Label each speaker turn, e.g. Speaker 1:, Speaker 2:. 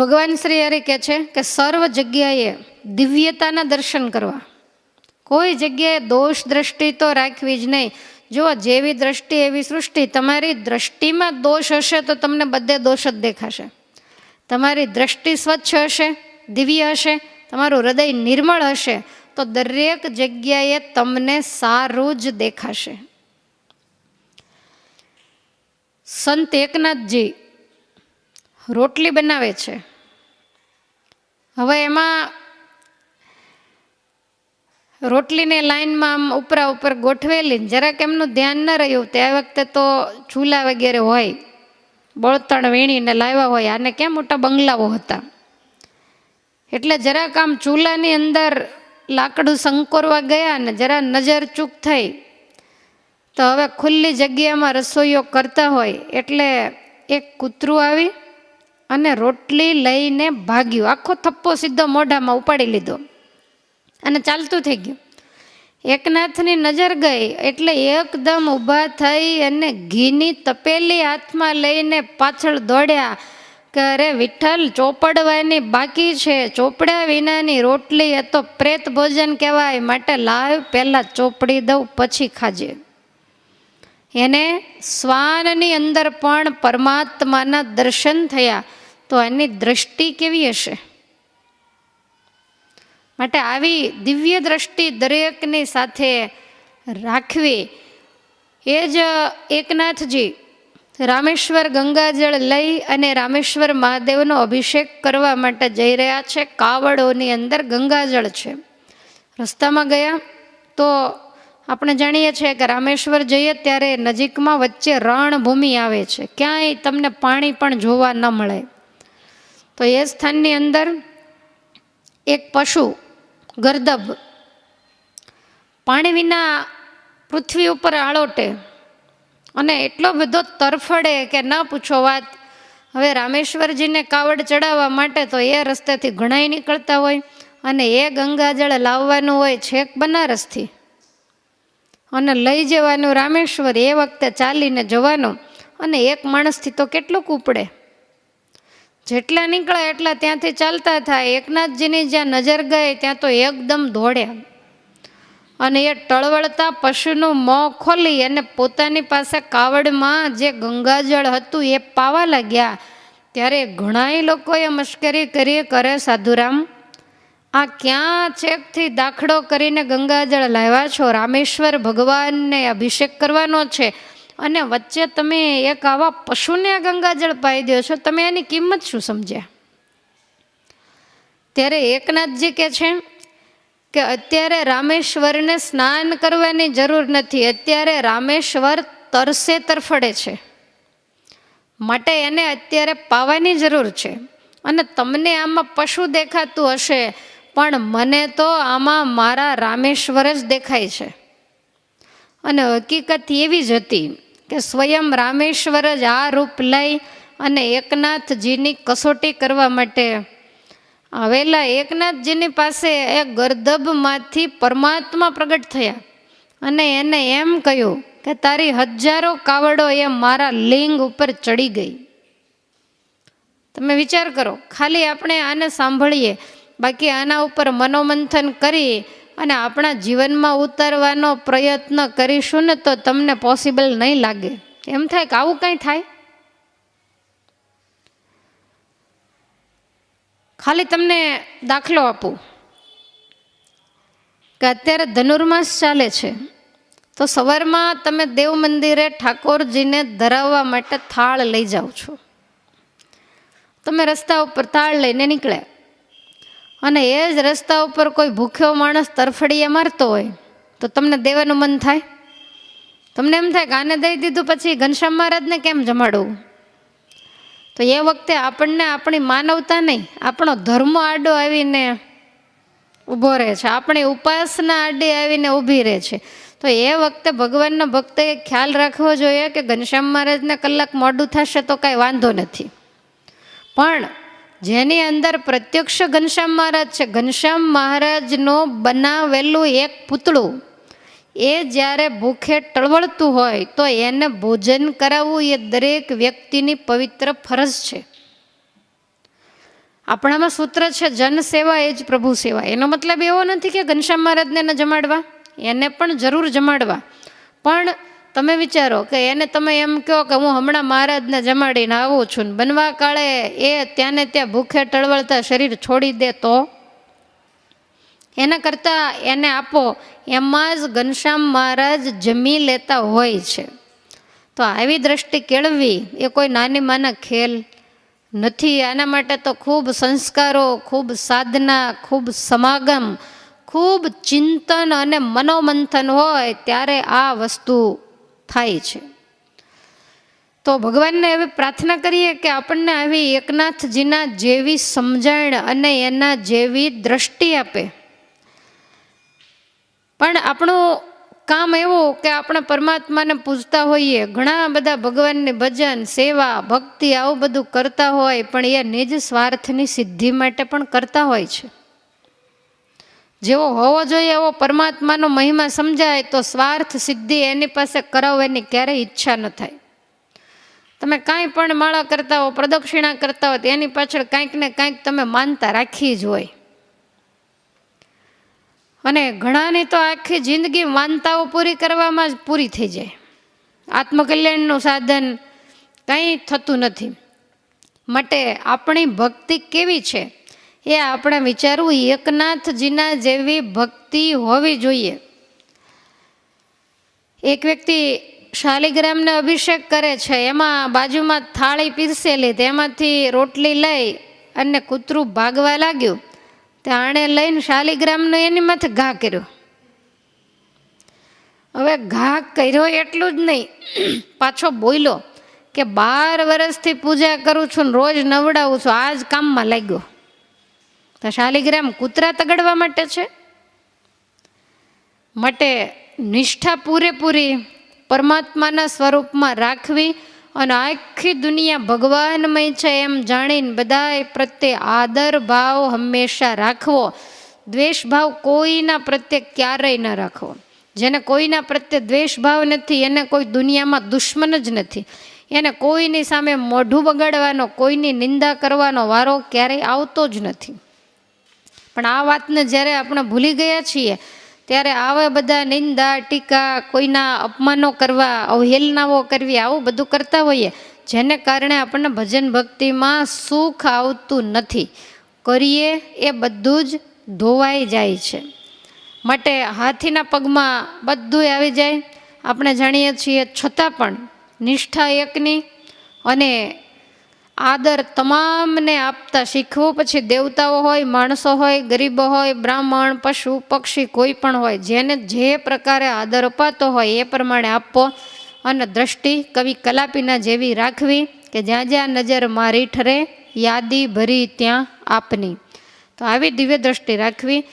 Speaker 1: ભગવાન શ્રી હરે કહે છે કે સર્વ જગ્યાએ દિવ્યતાના દર્શન કરવા. કોઈ જગ્યાએ દોષ દ્રષ્ટિ તો રાખવી જ નહીં. જો જેવી દ્રષ્ટિ, એવી સૃષ્ટિ. તમારી દ્રષ્ટિમાં દોષ હશે તો તમને બધે દોષ જ દેખાશે. તમારી દ્રષ્ટિ સ્વચ્છ હશે, દિવ્ય હશે, તમારું હૃદય નિર્મળ હશે, તો દરેક જગ્યાએ તમને સારું જ દેખાશે. સંત એકનાથજી રોટલી બનાવે છે. હવે એમાં રોટલીને લાઈનમાં આમ ઉપરા ઉપર ગોઠવેલી જરાક એમનું ધ્યાન ન રહ્યું તે વખતે તો ચૂલા વગેરે હોય, બળતણ વીણીને લાવ્યા હોય, આને કેમ મોટા બંગલાઓ હતા? એટલે જરાક આમ ચૂલાની અંદર લાકડું સંકોરવા ગયા ને જરા નજર ચૂક થઈ, તો હવે ખુલ્લી જગ્યામાં રસોઈઓ કરતા હોય એટલે એક કૂતરું આવી અને રોટલી લઈને ભાગ્યું. આખો થપ્પો સીધો મોઢામાં ઉપાડી લીધો. અને ચાલતું થઈ ગયું. એકનાથની નજર ગઈ એટલે એકદમ ઊભા થઈ અને ઘીની તપેલી હાથમાં લઈને પાછળ દોડ્યા કે અરે વિઠ્ઠલ, ચોપડવાની બાકી છે. ચોપડ્યા વિનાની રોટલી એ તો પ્રેત ભોજન કહેવાય. માટે લાવ, પહેલાં ચોપડી દઉં, પછી ખાજે. એને શ્વાનની અંદર પણ પરમાત્માના દર્શન થયા. તો એની દ્રષ્ટિ કેવી હશે? માટે આવી દિવ્ય દ્રષ્ટિ દરેકની સાથે રાખવી એ જ એકનાથજી રામેશ્વર ગંગાજળ લઈ અને રામેશ્વર મહાદેવનો અભિષેક કરવા માટે જઈ રહ્યા છે. કાવડોની અંદર ગંગાજળ છે. રસ્તામાં ગયા તો આપણે જાણીએ છીએ કે રામેશ્વર જઈએ ત્યારે નજીકમાં વચ્ચે રણભૂમિ આવે છે. ક્યાંય તમને પાણી પણ જોવા ન મળે. તો એ સ્થાનની અંદર એક પશુ, ગરદબ, પાણી વિના પૃથ્વી ઉપર આળોટે અને એટલો બધો તરફડે કે ન પૂછો વાત. હવે રામેશ્વરજીને કાવડ ચડાવવા માટે તો એ રસ્તેથી ઘણાય નીકળતા હોય અને એ ગંગાજળ લાવવાનું હોય છેક બનારસથી. અને લઈ જવાનું રામેશ્વર એ વખતે ચાલીને જવાનું અને એક માણસથી તો કેટલું ઉપડે. જેટલા નીકળે એટલા ત્યાંથી ચાલતા થાય. એકનાથજીની જ્યાં નજર ગઈ ત્યાં તો એકદમ દોડ્યા. અને એ ટળવળતા પશુનું મોં ખોલી અને પોતાની પાસે કાવડમાં જે ગંગાજળ હતું એ પાવા લાગ્યા. ત્યારે ઘણાય લોકોએ મશ્કરી કરી, કરે સાધુરામ, આ ક્યાં છેકથી દાખલો કરીને ગંગાજળ લાવ્યા છો? રામેશ્વર ભગવાનને અભિષેક કરવાનો છે. અને વચ્ચે તમે એક આવા પશુને ગંગાજળ પાઈ દો છો, તમે એની કિંમત શું સમજ્યા? ત્યારે એકનાથજી કે છે કે અત્યારે રામેશ્વરને સ્નાન કરવાની જરૂર નથી, અત્યારે રામેશ્વર તરસે તરફડે છે. માટે એને અત્યારે પાવાની જરૂર છે. અને તમને આમાં પશુ દેખાતું હશે, પણ મને તો આમાં મારા રામેશ્વર જ દેખાય છે. અને હકીકત એવી જ હતી કે સ્વયં રામેશ્વર જ આ રૂપ લઈ અને એકનાથજીની કસોટી કરવા માટે. આવેલા એકનાથજીની પાસે એ ગર્દભમાંથી પરમાત્મા પ્રગટ થયા અને એને એમ કહ્યું કે તારી હજારો કાવડો એ મારા લિંગ ઉપર ચડી ગઈ. તમે વિચાર કરો, ખાલી આપણે આને સાંભળીએ, બાકી આના ઉપર મનોમંથન કરી અને આપણા જીવનમાં ઉતારવાનો પ્રયત્ન કરીશું ને તો તમને પોસિબલ નહીં લાગે. એમ થાય કે આવું કંઈ થાય? ખાલી તમને દાખલો આપું. કે અત્યારે ધનુર્માસ ચાલે છે. તો સવારમાં તમે દેવ મંદિરે ઠાકોરજીને ધરાવવા માટે થાળ લઈ જાઓ છો. તમે રસ્તા ઉપર થાળ લઈને નીકળ્યા. અને એ જ રસ્તા ઉપર કોઈ ભૂખ્યો માણસ તરફડીએ મારતો હોય, તો તમને દેવાનું મન થાય? તમને એમ થાય કે આને દઈ દીધું પછી ઘનશ્યામ મહારાજને કેમ જમાડવું? તો એ વખતે આપણને આપણી માનવતા નહીં, આપણો ધર્મ આડો આવીને ઊભો રહે છે, આપણી ઉપાસના આડી આવીને ઊભી રહે છે. તો એ વખતે ભગવાનના ભક્તે ખ્યાલ રાખવો જોઈએ કે ઘનશ્યામ મહારાજને કલાક મોડું થશે તો કાંઈ વાંધો નથી. પણ જેની અંદર પ્રત્યક્ષ ઘનશ્યામ મહારાજ છે. ઘનશ્યામ મહારાજનો બનાવેલું એક પૂતળું, એ જ્યારે ભૂખે ટળવળતું હોય તો એને ભોજન કરાવવું એ દરેક વ્યક્તિની પવિત્ર ફરજ છે. આપણામાં સૂત્ર છે, જન સેવા એ જ પ્રભુ સેવા. એનો મતલબ એવો નથી કે ઘનશ્યામ મહારાજને ન જમાડવા. એને પણ જરૂર જમાડવા. પણ તમે વિચારો કે એને તમે એમ કહો કે હું હમણાં મહારાજને જમાડીને આવું છું ને બનવા કાળે એ ત્યાંને ત્યાં ભૂખે ટળવળતા શરીર છોડી દે તો? એના કરતાં એને આપો, એમાં જ ઘનશ્યામ મહારાજ જમી લેતા હોય છે. તો આવી દ્રષ્ટિ કેળવવી એ કોઈ નાની માના ખેલ નથી. આના માટે તો ખૂબ સંસ્કારો, ખૂબ સાધના, ખૂબ સમાગમ, ખૂબ ચિંતન અને મનોમંથન હોય ત્યારે આ વસ્તુ થાય છે. તો ભગવાનને હવે પ્રાર્થના કરીએ કે આપણને આવી એકનાથજીના જેવી સમજણ અને એના જેવી દ્રષ્ટિ આપે. પણ આપણું કામ એવું કે આપણે પરમાત્માને પૂજતા હોઈએ, ઘણા બધા ભગવાનની ભજન, સેવા, ભક્તિ આવું બધું કરતા હોય, પણ એ નિજ સ્વાર્થની સિદ્ધિ માટે પણ કરતા હોય છે. જેવો હોવો જોઈએ એવો પરમાત્માનો મહિમા સમજાય તો સ્વાર્થ સિદ્ધિ એની પાસે કરાવવાની ક્યારેય ઈચ્છા ન થાય. તમે કાંઈ પણ માળા કરતા હો, પ્રદક્ષિણા કરતા હો તો એની પાછળ કાંઈક ને કાંઈક તમે માનતા રાખી જ હોય. અને ઘણાની તો આખી જિંદગી માનતાઓ પૂરી કરવામાં જ પૂરી થઈ જાય. આત્મકલ્યાણનું સાધન કંઈ થતું નથી. માટે આપણી ભક્તિ કેવી છે? એ આપણે વિચારવું એકનાથજીના જેવી ભક્તિ હોવી જોઈએ. એક વ્યક્તિ શાલિગ્રામને અભિષેક કરે છે, એમાં બાજુમાં થાળી પીરસેલી, તેમાંથી રોટલી લઈ અને કૂતરું ભાગવા લાગ્યું તે આણે લઈને શાલિગ્રામનો એની માથે ઘા કર્યો. હવે ઘા કર્યો એટલું જ નહીં, પાછો બોલ્યો કે બાર વર્ષથી પૂજા કરું છું ને રોજ નવડાવું છું, આ જ કામમાં લાગ્યો. તો શાલિગ્રામ કૂતરા તગડવા માટે છે? માટે નિષ્ઠા પૂરેપૂરી પરમાત્માના સ્વરૂપમાં રાખવી અને આખી દુનિયા ભગવાનમય છે એમ જાણીને બધાય પ્રત્યે આદર ભાવ હંમેશા રાખવો. દ્વેષભાવ કોઈના પ્રત્યે ક્યારેય ન રાખવો. જેને કોઈના પ્રત્યે દ્વેષભાવ નથી, એને કોઈ દુનિયામાં દુશ્મન જ નથી. એને કોઈની સામે મોઢું બગાડવાનો કોઈની નિંદા કરવાનો વારો ક્યારેય આવતો જ નથી. પણ આ વાતને જ્યારે આપણે ભૂલી ગયા છીએ, ત્યારે આવા બધા નિંદા, ટીકા, કોઈના અપમાનો કરવા, અવહેલનાઓ કરવી, આવું બધું કરતા હોઈએ, જેને કારણે આપણને ભજન ભક્તિમાં સુખ આવતું નથી. કરીએ એ બધું જ ધોવાઈ જાય છે. માટે હાથીના પગમાં બધું આવી જાય. આપણે જાણીએ છીએ છતાં પણ નિષ્ઠા એકની અને આદર તમામને આપતા શીખવું પછી દેવતાઓ હોય, માણસો હોય, ગરીબો હોય, બ્રાહ્મણ, પશુ, પક્ષી, કોઈ પણ હોય, જેને જે પ્રકારે આદર અપાતો હોય એ પ્રમાણે આપવો અને દ્રષ્ટિ કવિ કલાપીના જેવી રાખવી કે જ્યાં જ્યાં નજર મારી ઠરે, યાદી ભરી ત્યાં આપની. તો આવી દિવ્ય દ્રષ્ટિ રાખવી.